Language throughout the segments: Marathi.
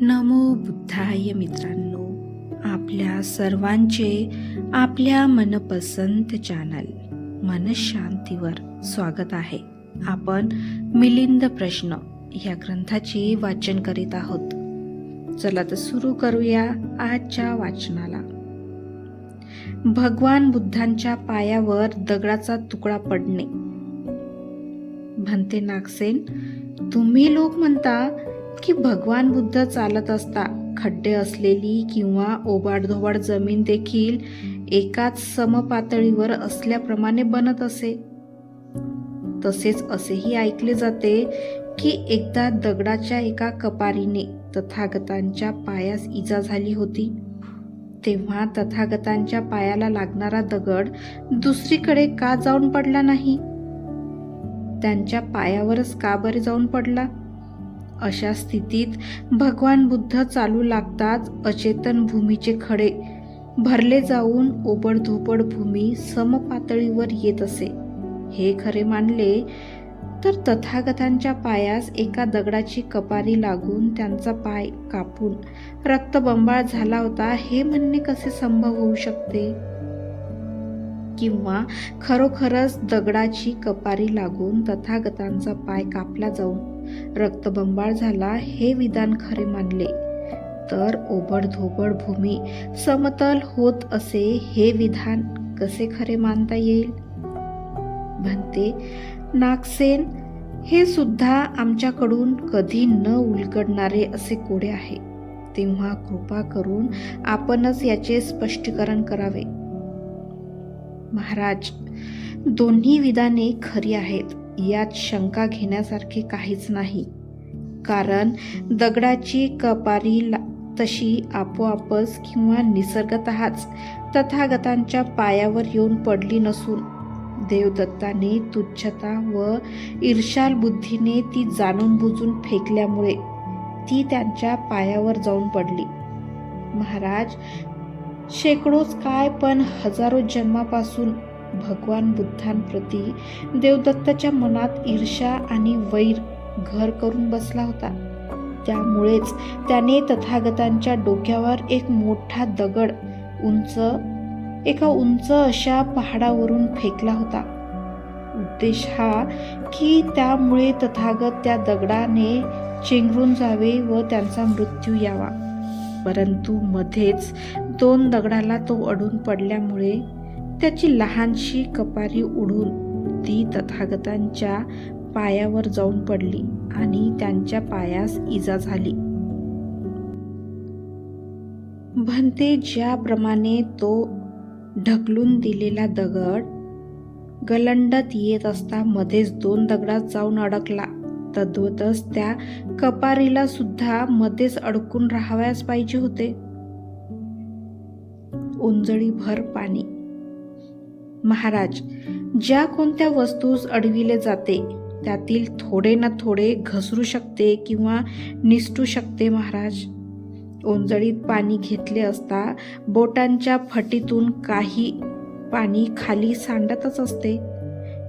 नमो बुद्धाय मित्रांनो आपल्या सर्वांचे आपल्या मनपसंत चॅनल मनशांतीवर स्वागत आहे. आपण मिलिंद प्रश्न या ग्रंथाचे वाचन करीत आहोत. चला तर सुरू करूया आजच्या वाचनाला. भगवान बुद्धांच्या पायावर दगडाचा तुकडा पडणे. म्हणते नागसेन तुम्ही लोक म्हणता की भगवान बुद्ध चालत असता. खड्डे असलेली किंवा ओबाडधोबाड जमीन देखील एकाच समपातळीवर असल्याप्रमाणे बनत असे. तसेच असेही ऐकले जाते की एकदा दगडाच्या एका कपारीने तथागतांच्या पायास इजा झाली होती. तेव्हा तथागतांच्या पायाला लागणारा दगड दुसरीकडे का जाऊन पडला नाही? त्यांच्या पायावरच का बरे जाऊन पडला? अशा स्थितीत भगवान बुद्ध चालू लागताच अचेतन भूमीचे खडे भरले जाऊन ओबडधोबड भूमी समपातळीवर येत असे. हे खरे मानले तर तथागतांच्या पायास एका दगडाची कपारी लागून त्यांचा पाय कापून रक्तबंबाळ झाला होता हे म्हणणे कसे संभव होऊ शकते? किंवा खरोखरच दगडाची कपारी लागून तथागतांचा पाय कापला जाऊन रक्तबंबाळ झाला हे विधान खरे मानले. तर ओबडधोबड भूमी समतल होत असे हे विधान कसे खरे मानता येईल? म्हणते नागसेन हे सुद्धा आमच्याकडून कधी न उलगडणारे असे कोडे आहे. तेव्हा कृपा करून आपणच याचे स्पष्टीकरण करावे. महाराज दोन्ही विधाने खरी आहेत. यात शंका घेण्यासारखे काहीच नाही. कारण दगडाची कपारी ला- तशी आपोआपच किंवा निसर्गतःच तथागतांच्या पायावर येऊन पडली नसून देवदत्ताने तुच्छता व ईर्षाल बुद्धीने ती जाणून बुजून फेकल्यामुळे ती त्यांच्या पायावर जाऊन पडली. महाराज शेकडोच काय पण हजारो जन्मापासून भगवान बुद्धांप्रती देवदत्ताच्या मनात ईर्षा आणि वैर घर करून बसला होता. त्यामुळेच त्याने तथागतांच्या डोक्यावर एक मोठा दगड उंच एका उंच अशा पहाडावरून फेकला होता. उद्देश हा की त्यामुळे तथागत त्या दगडाने चेंगरून जावे व त्यांचा मृत्यू यावा. परंतु मध्येच दोन दगडाला तो अडून पडल्यामुळे त्याची लहानशी कपारी उडून ती तथागतांच्या पायावर जाऊन पडली आणि त्यांच्या पायास इजा झाली. म्हणते ज्याप्रमाणे तो ढकलून दिलेला दगड गलंडत येत असता मध्येच दोन दगडात जाऊन अडकला. तद्वतच त्या कपारीला सुद्धा मध्येच अडकून राहावयास पाहिजे होते. उंजळी भर पाणी. महाराज ज्या कोणत्या वस्तूस अडविले जाते त्यातील थोडे ना थोडे घसरू शकते किंवा निसटू शकते महाराज. ओंजळीत पाणी घेतले असता बोटांच्या फटीतून काही पाणी खाली सांडतच असते.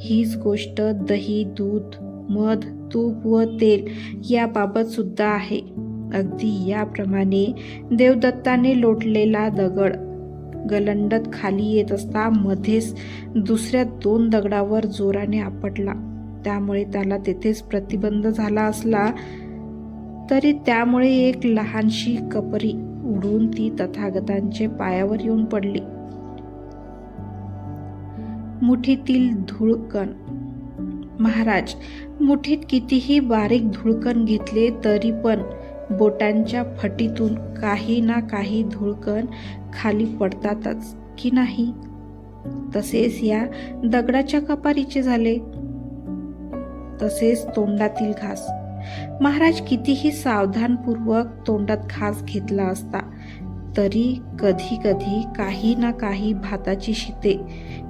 हीच गोष्ट दही दूध मध तूप व तेल याबाबत सुद्धा आहे. अगदी याप्रमाणे देवदत्ताने लोटलेला दगड गलंडत खाली येत असता मध्येच दुसऱ्या दोन दगडावर जोराने आपटला. त्यामुळे त्याला तेथेच प्रतिबंध झाला असला तरी त्यामुळे एक लहानशी कपरी उडून ती तथागतांचे पायावर येऊन पडली. मुठीतील धुळकण. महाराज मुठीत कितीही बारीक धुळकण घेतले तरी पण बोटांच्या फटीतून काही ना काही धुळकण खाली पडतातच की नाही? तसेच या दगडाच्या कपारीचे झाले. तसेच तोंडातील घास. महाराज कितीही सावधानपूर्वक तोंडात घास घेतला असता तरी कधी कधी काही ना काही भाताची शिते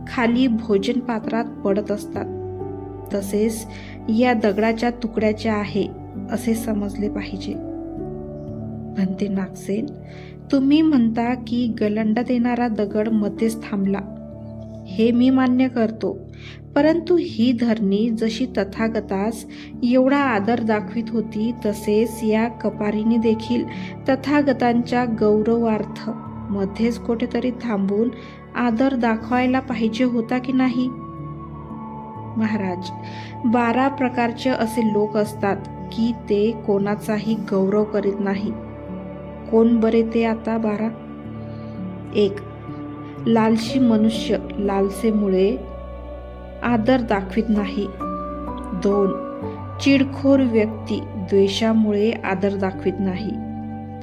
खाली भोजन पात्रात पडत असतात. तसेच या दगडाच्या तुकड्याच्या आहे असे समजले पाहिजे. म्हणते नागसेन तुम्ही म्हणता की गलंडात येणारा दगड मध्येच थांबला. हे मी मान्य करतो. परंतु ही धरणी जशी तथागतास एवढा आदर दाखवित होती तसेच या कपारीने देखील तथागतांच्या गौरवार्थ मध्येच कुठेतरी थांबून आदर दाखवायला पाहिजे होता की नाही? महाराज बारा प्रकारचे असे लोक असतात की ते कोणाचाही गौरव करीत नाही कोण बरे ते आता बारा? एक लालशी मनुष्य लालसेमुळे आदर दाखवित नाही. दोन चिडखोर व्यक्ती द्वेषामुळे आदर दाखवित नाही.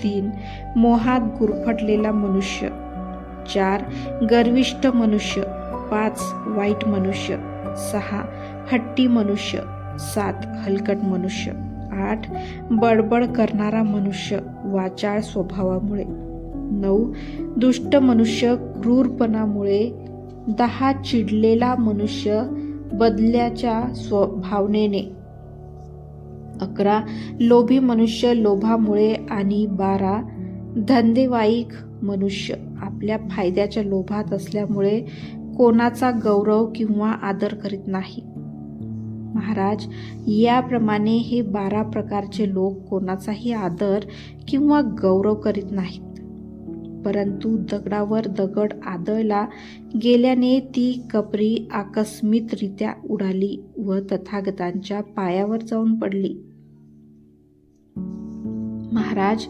तीन मोहात गुरफटलेला मनुष्य. चार गर्विष्ट मनुष्य. पाच वाईट मनुष्य. सहा हट्टी मनुष्य. सात हलकट मनुष्य. आठ बडबड करणारा मनुष्य. वाचाळ स्वभावामुळे. नऊ दुष्ट मनुष्य क्रूरपणामुळे दहा चिडलेला मनुष्य बदल्याच्या स्वभावनेने. अकरा लोभी मनुष्य लोभामुळे आणि बारा धंदेवाईक मनुष्य आपल्या फायद्याच्या लोभात असल्यामुळे कोणाचा गौरव किंवा आदर करीत नाही. महाराज याप्रमाणे हे बारा प्रकारचे लोक कोणाचाही आदर किंवा गौरव करीत नाहीत. परंतु दगडावर दगड आदळला गेल्याने ती कपरी आकस्मितरित्या उडाली व तथागतांच्या पायावर जाऊन पडली. महाराज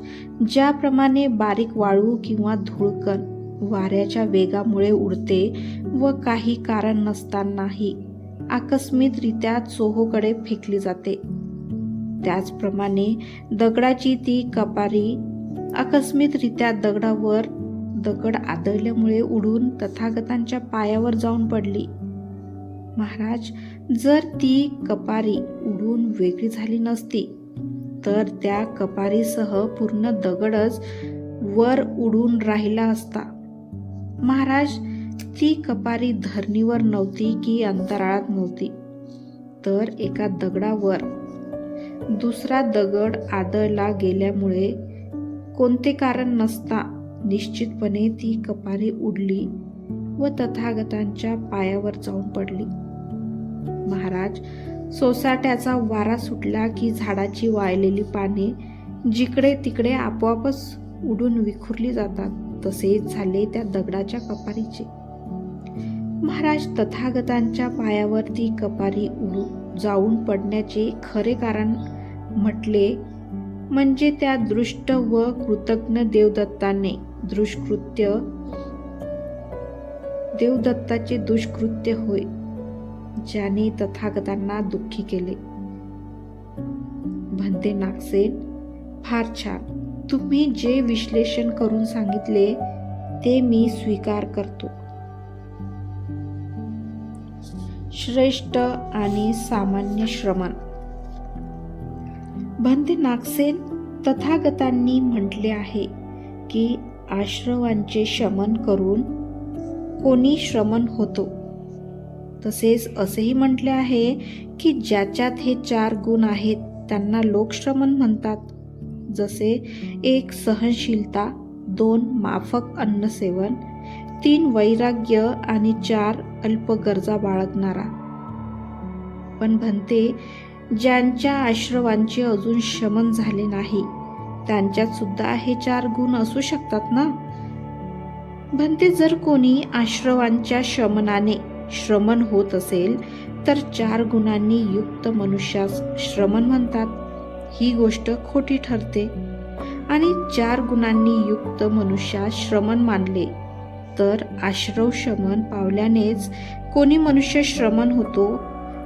ज्याप्रमाणे बारीक वाळू किंवा धुळकण वाऱ्याच्या वेगामुळे उडते व काही कारण नसतानाही आकस्मितरित्या चोहोकडे फेकली जाते. त्याचप्रमाणे दगडाची ती कपारी आकस्मितरित्या दगडावर दगड आदळल्यामुळे उडून तथागतांच्या पायावर जाऊन पडली. महाराज जर ती कपारी उडून वेगळी झाली नसती तर त्या कपारीसह पूर्ण दगडच वर उडून राहिला असता. महाराज ती कपारी धरणीवर नव्हती की अंतराळात नव्हती. तर एका दगडावर. दुसरा दगड आदळला गेल्यामुळे कोणते कारण नसता निश्चितपणे ती कपारी उडली व तथागतांच्या पायावर जाऊन पडली. महाराज सोसाट्याचा वारा सुटला की झाडाची वाळलेली पाने जिकडे तिकडे आपोआपच उडून विखुरली जातात तसेच झाले त्या दगडाच्या कपारीचे. महाराज तथागतांच्या पायावरती कपारी उडू जाऊन पडण्याचे खरे कारण म्हटले म्हणजे त्या दृष्ट व कृतज्ञ देवदत्ताने दुष्कृत्य देवदत्ताचे दुष्कृत्य होय ज्याने तथागतांना दुःखी केले. म्हणते नागसेन फार छान. तुम्ही जे विश्लेषण करून सांगितले ते मी स्वीकार करतो. श्रेष्ठ आणि सामान्य श्रमण. भंते नागसेन तथागतांनी म्हटले आहे की आश्रवांचे शमन करून कोणी श्रमण होतो. तसेच असेही म्हटले आहे की ज्याच्यात हे चार गुण आहेत त्यांना लोकश्रमण म्हणतात. जसे एक सहनशीलता दोन माफक अन्नसेवन तीन वैराग्य आणि चार अल्प गरजा बाळगणारा. पण म्हणते ज्यांच्या आश्रवांचे अजून शमन झाले नाही त्यांच्यात सुद्धा हे चार गुण असू शकतात ना? म्हणते जर कोणी आश्रवांच्या शमनाने श्रमण होत असेल तर चार गुणांनी युक्त मनुष्यास श्रमण म्हणतात. ही गोष्ट खोटी ठरते. आणि चार गुणांनी युक्त मनुष्यास श्रमण मानले तर आश्रव शमन पावल्यानेच कोणी मनुष्य श्रमण होतो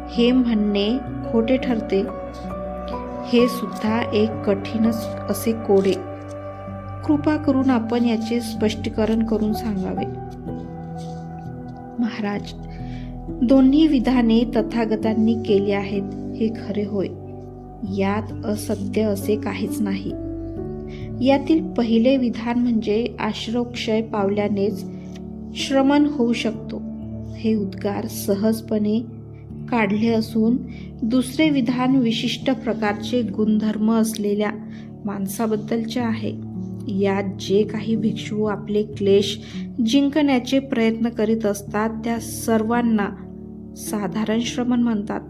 हे म्हणणे खोटे ठरते. हे सुद्धा एक कठीणच असे कोडे. कृपा करून आपण याचे स्पष्टीकरण करून सांगावे. महाराज दोन्ही विधाने तथागतांनी केली आहेत हे खरे होय. यात असत्य असे काहीच नाही. यातील पहिले विधान म्हणजे आश्रवक्षय पावल्यानेच श्रमण होऊ शकतो. हे उद्गार सहजपणे काढले असून दुसरे विधान विशिष्ट प्रकारचे गुणधर्म असलेल्या माणसाबद्दलचे आहे. यात जे काही भिक्षू आपले क्लेश जिंकण्याचे प्रयत्न करीत असतात त्या सर्वांना साधारण श्रमण म्हणतात.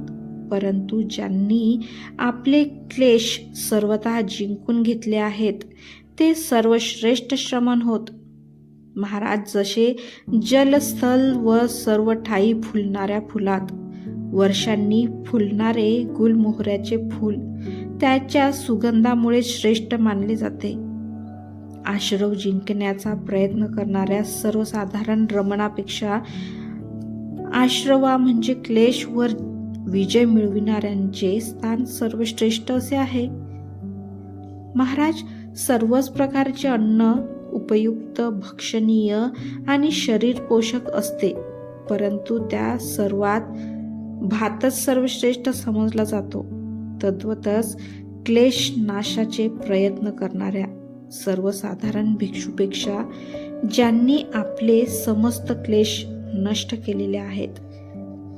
परंतु ज्यांनी आपले क्लेश सर्वतः जिंकून घेतले आहेत ते सर्वश्रेष्ठ श्रमण होत महाराज जसे जलस्थल व सर्व ठाई फुलणाऱ्या फुलात वर्षांनी फुलणारे गुलमोहऱ्याचे फूल त्याच्या सुगंधामुळे श्रेष्ठ मानले जाते. आश्रव जिंकण्याचा प्रयत्न करणाऱ्या सर्वसाधारण रमणापेक्षा आश्रवा म्हणजे क्लेशवर विजय मिळविणाऱ्यांचे स्थान सर्वश्रेष्ठ असे आहे. महाराज सर्वच प्रकारचे अन्न उपयुक्त भक्षणीय आणि शरीर पोषक असते. परंतु त्या सर्वात भातच सर्वश्रेष्ठ समजला जातो. तद्वतच क्लेश नाशाचे प्रयत्न करणाऱ्या सर्वसाधारण भिक्षूपेक्षा ज्यांनी आपले समस्त क्लेश नष्ट केलेले आहेत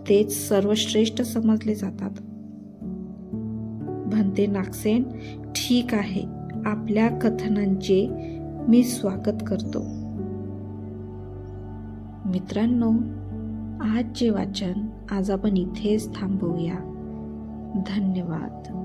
तेच सर्वश्रेष्ठ समजले जातात. भंते नागसेन ठीक आहे. आपल्या कथनांचे मी स्वागत करतो. मित्रांनो आजचे वाचन आज आपण इथेच थांबवूया. धन्यवाद.